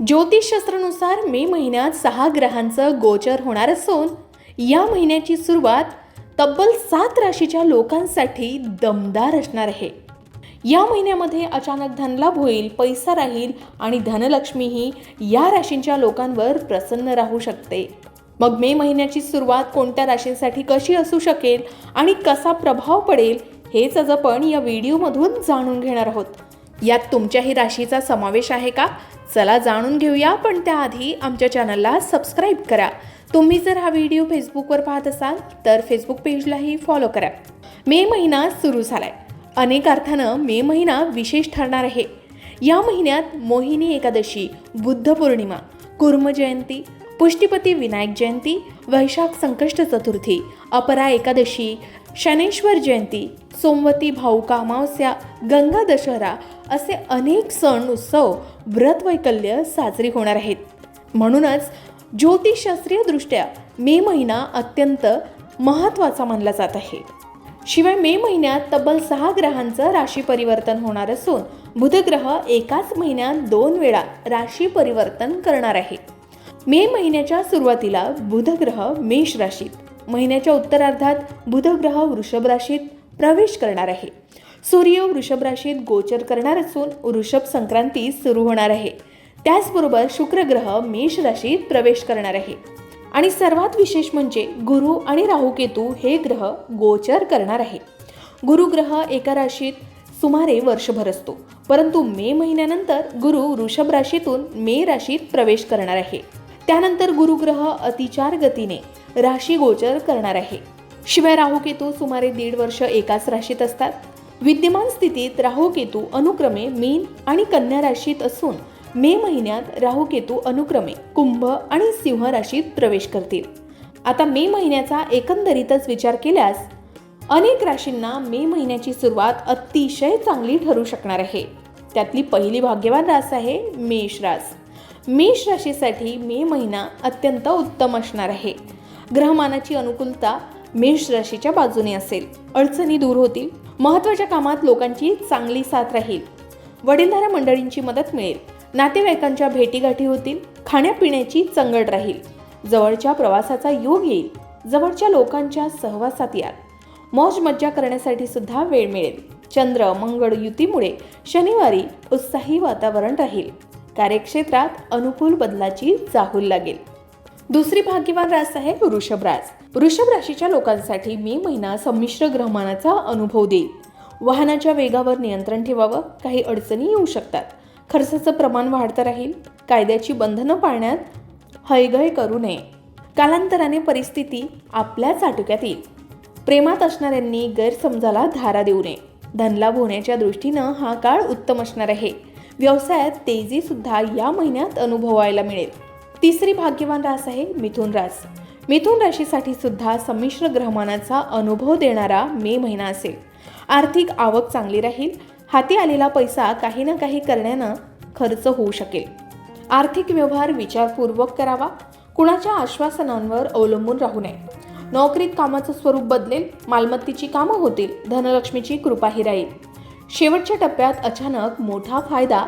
ज्योतिषशास्त्रानुसार मे महिन्यात सहा ग्रहांचं गोचर होणार असून या महिन्याची सुरुवात तब्बल सात राशीच्या लोकांसाठी दमदार असणार आहे. या महिन्यामध्ये अचानक धनलाभ होईल पैसा राहील आणि धनलक्ष्मीही या राशींच्या लोकांवर प्रसन्न राहू शकते. मग मे महिन्याची सुरुवात कोणत्या राशींसाठी कशी असू शकेल आणि कसा प्रभाव पडेल हेच आज आपण या व्हिडिओमधून जाणून घेणार आहोत. यात तुमच्याही राशीचा समावेश आहे का? चला जाणून घेऊया पण त्याआधी आमच्या चॅनलला सबस्क्राईब करा. तुम्ही जर हा व्हिडिओ फेसबुकवर पाहत असाल तर फेसबुक पेजलाही फॉलो करा. मे महिना सुरू झालाय. अनेक अर्थानं मे महिना विशेष ठरणार आहे. या महिन्यात मोहिनी एकादशी बुद्ध पौर्णिमा कुर्म जयंती पुष्टीपती विनायक जयंती वैशाख संकष्ट चतुर्थी अपरा एकादशी शनेश्वर जयंती सोमवती भाऊका कामावस्या गंगा दशहरा असे अनेक सण उत्सव व्रत वैकल्य साजरी होणार आहेत. म्हणूनच ज्योतिषशास्त्रीयदृष्ट्या मे महिना अत्यंत महत्त्वाचा मानला जात आहे. शिवाय मे महिन्यात तब्बल सहा ग्रहांचं राशी परिवर्तन होणार असून बुधग्रह एकाच महिन्यात दोन वेळा राशी परिवर्तन करणार आहे. मे महिन्याच्या सुरुवातीला बुधग्रह मेष राशीत महिन्याच्या उत्तरार्धात बुधग्रह वृषभ राशीत प्रवेश करणार आहे. सूर्य वृषभ राशीत गोचर करणार असून वृषभ संक्रांती सुरू होणार आहे. त्याचबरोबर शुक्रग्रह मेष राशीत प्रवेश करणार आहे. आणि सर्वात विशेष म्हणजे गुरु आणि राहुकेतू हे ग्रह गोचर करणार आहे. गुरुग्रह एका राशीत सुमारे वर्षभर असतो. परंतु मे महिन्यानंतर गुरु वृषभ राशीतून मे राशीत प्रवेश करणार आहे. त्यानंतर गुरुग्रह अतिचार गतीने राशी गोचर करणार आहे. शिवाय राहुकेतू सुमारे दीड वर्ष एकाच राशीत असतात. विद्यमान स्थितीत राहुकेतू अनुक्रमे मीन आणि कन्या राशीत असून मे महिन्यात राहुकेतू अनुक्रमे कुंभ आणि सिंह राशीत प्रवेश करतील. आता मे महिन्याचा एकंदरीतच विचार केल्यास अनेक राशींना मे महिन्याची सुरुवात अतिशय चांगली ठरू शकणार आहे. त्यातली पहिली भाग्यवान रास आहे मेष रास. मेष राशीसाठी मे महिना अत्यंत उत्तम असणार आहे. ग्रहमानाची अनुकूलता मेष राशीच्या बाजूने असेल. अडचणी दूर होतील. महत्त्वाच्या कामात लोकांची चांगली साथ राहील. वडीलधाऱ्या मंडळींची मदत मिळेल. नातेवाईकांच्या भेटीगाठी होतील. खाण्यापिण्याची चंगड राहील. जवळच्या प्रवासाचा योग येईल. जवळच्या लोकांच्या सहवासात याल. मौज मज्जा करण्यासाठी सुद्धा वेळ मिळेल. चंद्र मंगळ युतीमुळे शनिवारी उत्साही वातावरण राहील. कार्यक्षेत्रात अनुकूल बदलाची चाहूल लागेल. दुसरी भाग्यवान रास आहे वृषभ रास. वृषभ राशीच्या लोकांसाठी मे महिना संमिश्र ग्रहमानाचा अनुभव देईल. वाहनाच्या वेगावर नियंत्रण ठेवावं काही अडचणी येऊ शकतात. खर्चाचं प्रमाण वाढतं राहील कायद्याची बंधनं पाळण्यात हयगय करू नये. कालांतराने परिस्थिती आपल्याच आटोक्यात येईल. प्रेमात असणाऱ्यांनी गैरसमजाला धारा देऊ नये. धनलाभ होण्याच्या दृष्टीनं हा काळ उत्तम असणार आहे. व्यवसायात तेजीसुद्धा या महिन्यात अनुभवायला मिळेल. तिसरी भाग्यवान रास आहे मिथुन रास. मिथुन राशीसाठी सुद्धा संमिश्र ग्रहमानाचा अनुभव देणारा मे महिना असेल. आर्थिक आवक चांगली राहील हाती आलेला पैसा काही ना काही करण्यानं खर्च होऊ शकेल. आर्थिक व्यवहार विचारपूर्वक करावा कुणाच्या आश्वासनांवर अवलंबून राहू नये. नोकरीत कामाचं स्वरूप बदलेल मालमत्तेची कामं होतील धनलक्ष्मीची कृपाही राहील. शेवटच्या टप्प्यात अचानक मोठा फायदा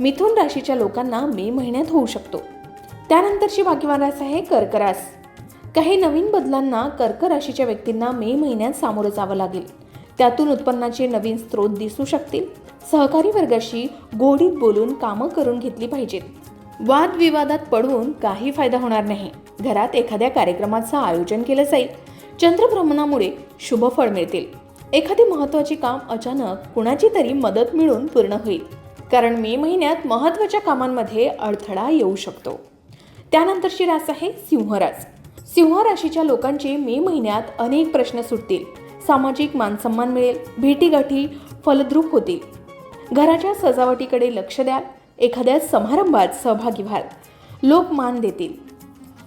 मिथुन राशीच्या लोकांना मे महिन्यात होऊ शकतो. त्यानंतरची भाग्यवान रास आहे कर्क रास काही नवीन बदलांना कर्क राशीच्या व्यक्तींना मे महिन्यात सामोरं जावं लागेल. त्यातून उत्पन्नाचे नवीन स्रोत दिसू शकतील. सहकारी वर्गाशी गोडीत बोलून कामं करून घेतली पाहिजेत. वादविवादात पडून काही फायदा होणार नाही. घरात एखाद्या कार्यक्रमाचं आयोजन केलं जाईल. चंद्रभ्रमणामुळे शुभ फळ मिळतील. एखादी महत्त्वाची काम अचानक कुणाची तरी मदत मिळून पूर्ण होईल. कारण मे महिन्यात महत्त्वाच्या कामांमध्ये अडथळा येऊ शकतो. त्यानंतरची रास आहे सिंहरास सिंह राशीच्या लोकांचे मे महिन्यात अनेक प्रश्न सुटतील. सामाजिक मानसन्मान मिळेल भेटीगाठी फलद्रूप होतील. घराच्या सजावटीकडे लक्ष द्याल एखाद्या समारंभात सहभागी व्हाल. लोक मान देतील.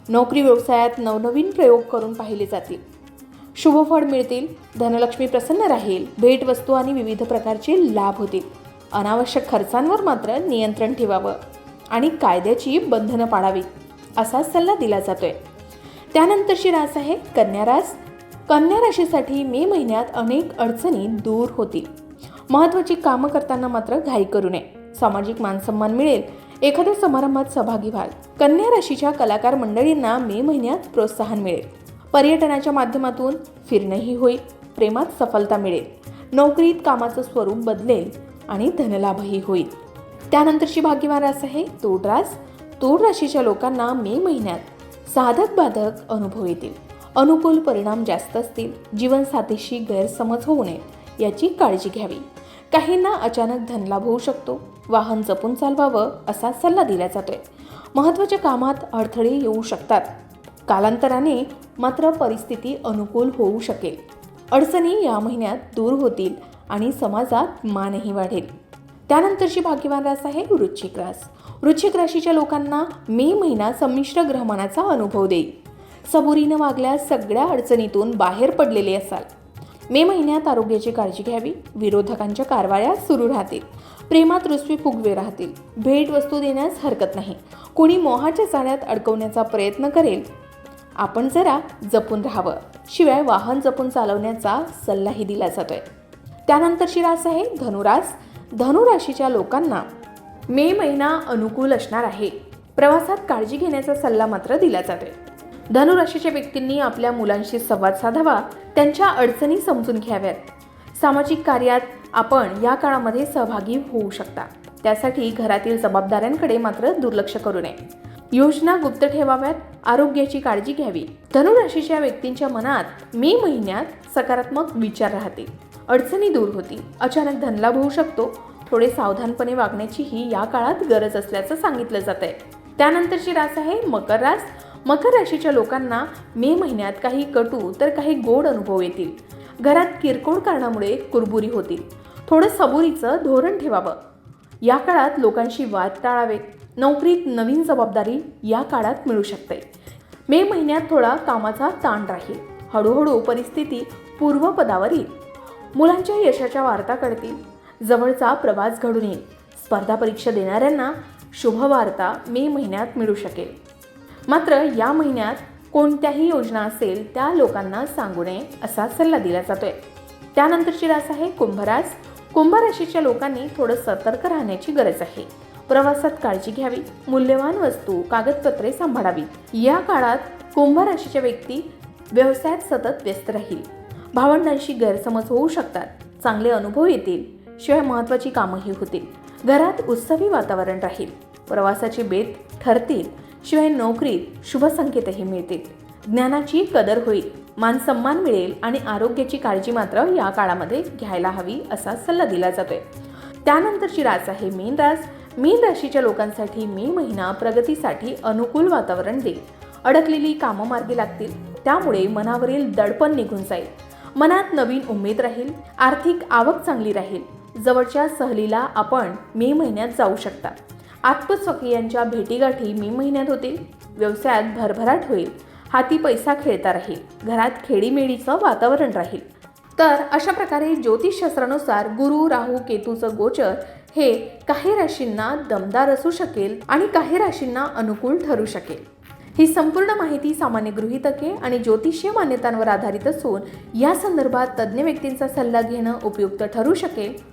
नोकरी व्यवसायात नवनवीन प्रयोग करून पाहिले जातील. शुभफळ मिळतील धनलक्ष्मी प्रसन्न राहील भेटवस्तू आणि विविध प्रकारचे लाभ होतील. अनावश्यक खर्चांवर मात्र नियंत्रण ठेवावं आणि कायद्याची बंधनं पाळावीत असा सल्ला दिला जातोय. त्यानंतरची रास आहे कन्या रास कन्या राशीसाठी मे महिन्यात अनेक अडचणी दूर होतील. महत्त्वाची कामं करताना मात्र घाई करू नये. सामाजिक मानसन्मान मिळेल. एखाद्या समारंभात सहभागी व्हाल. कन्या राशीच्या कलाकार मंडळींना मे महिन्यात प्रोत्साहन मिळेल. पर्यटनाच्या माध्यमातून फिरणंही होईल. प्रेमात सफलता मिळेल. नोकरीत कामाचं स्वरूप बदलेल आणि धनलाभही होईल. त्यानंतरची भाग्यवान रास आहे. तोड रास तूळ राशीच्या लोकांना मे महिन्यात साधक बाधक अनुभव येतील. अनुकूल परिणाम जास्त असतील. जीवनसाथीशी गैरसमज होऊ नये याची काळजी घ्यावी. काहींना अचानक धनलाभ होऊ शकतो. वाहन जपून चालवावं असा सल्ला दिला जातोय. महत्त्वाच्या कामात अडथळे येऊ शकतात. कालांतराने मात्र परिस्थिती अनुकूल होऊ शकेल. अडचणी या महिन्यात दूर होतील आणि समाजात मानही वाढेल. त्यानंतरची भाग्यवान रास आहे वृश्चिक रास. वृश्चिक राशीच्या लोकांना मे महिना संमिश्र ग्रहमानाचा अनुभव देईल. सबुरीनं वागल्यास सगळ्या अडचणीतून बाहेर पडलेले असाल. मे महिन्यात आरोग्याची काळजी घ्यावी विरोधकांच्या कारवाया सुरू राहतील. प्रेमात रुसवी फुगवे राहतील. भेट वस्तू देण्यास हरकत नाही. कोणी मोहाच्या जाण्यात अडकवण्याचा प्रयत्न करेल. आपण जरा जपून राहावं. शिवाय वाहन जपून चालवण्याचा सल्लाही दिला जातोय. त्यानंतरची रास आहे धनुरास धनुराशीच्या लोकांना मे महिना अनुकूल असणार आहे. प्रवासात काळजी घेण्याचा सल्ला मात्र दिला जातोय. धनुराशीच्या व्यक्तींनी आपल्या मुलांशी संवाद साधावा त्यांच्या अडचणी समजून घ्याव्यात. सामाजिक कार्यात आपण या काळामध्ये सहभागी होऊ शकता. त्यासाठी घरातील जबाबदाऱ्यांकडे मात्र दुर्लक्ष करू नये. योजना गुप्त ठेवाव्यात आरोग्याची काळजी घ्यावी. धनुराशीच्या व्यक्तींच्या मनात मे महिन्यात सकारात्मक विचार राहतील. अडचणी दूर होतील. अचानक धनलाभ होऊ शकतो. थोडे सावधानपणे वागण्याचीही या काळात गरज असल्याचं सांगितलं जात आहे त्यानंतरची रास आहे मकर रास. मकर राशीच्या लोकांना मे महिन्यात काही कटू तर काही गोड अनुभव येतील. घरात किरकोळ कारणामुळे कुरबुरी होतील. थोडं सबुरीचं धोरण ठेवावं. या काळात लोकांशी वाद टाळावेत नोकरीत नवीन जबाबदारी या काळात मिळू शकते. मे महिन्यात थोडा कामाचा ताण राहील. हळूहळू परिस्थिती पूर्वपदावर येईल. मुलांच्या यशाच्या वार्ता कळतील. जवळचा प्रवास घडून येईल. स्पर्धा परीक्षा देणाऱ्यांना शुभवार्ता मे महिन्यात मिळू शकेल. मात्र या महिन्यात कोणत्याही योजना असेल त्या लोकांना सांगू नये असा सल्ला दिला जातोय. त्यानंतरची रास आहे कुंभरास कुंभ राशीच्या लोकांनी थोडं सतर्क राहण्याची गरज आहे. प्रवासात काळजी घ्यावी मूल्यवान वस्तू कागदपत्रे सांभाळावीत या काळात कुंभ राशीच्या व्यक्ती व्यवसायात सतत व्यस्त राहील. भावंडांशी गैरसमज होऊ शकतात. चांगले अनुभव येतील. शिवाय महत्त्वाची कामंही होतील. घरात उत्सवी वातावरण राहील. प्रवासाची बेत ठरतील. शिवाय नोकरीत शुभसंकेतही मिळतील. ज्ञानाची कदर होईल. मानसन्मान मिळेल आणि आरोग्याची काळजी मात्र या काळामध्ये घ्यायला हवी असा सल्ला दिला जातोय. त्यानंतरची रास आहे मीन रास. मीन राशीच्या लोकांसाठी मे महिना प्रगतीसाठी अनुकूल वातावरण देईल. अडकलेली कामं मार्गी लागतील. त्यामुळे मनावरील दडपण निघून जाईल. मनात नवीन उमेद राहील. आर्थिक आवक चांगली राहील. जवळच्या सहलीला आपण मे महिन्यात जाऊ शकता. आत्मस्वकीयांच्या भेटीगाठी मे महिन्यात होतील व्यवसायात भरभराट होईल. हाती पैसा खेळता राहील. घरात खेडीमेडीचं वातावरण राहील. तर अशा प्रकारे ज्योतिषशास्त्रानुसार गुरु राहू केतूचं गोचर हे काही राशींना दमदार असू शकेल आणि काही राशींना अनुकूल ठरू शकेल. ही संपूर्ण माहिती सामान्य गृहीतके आणि ज्योतिषीय मान्यतांवर आधारित असून या संदर्भात तज्ज्ञ व्यक्तींचा सल्ला घेणं उपयुक्त ठरू शकेल.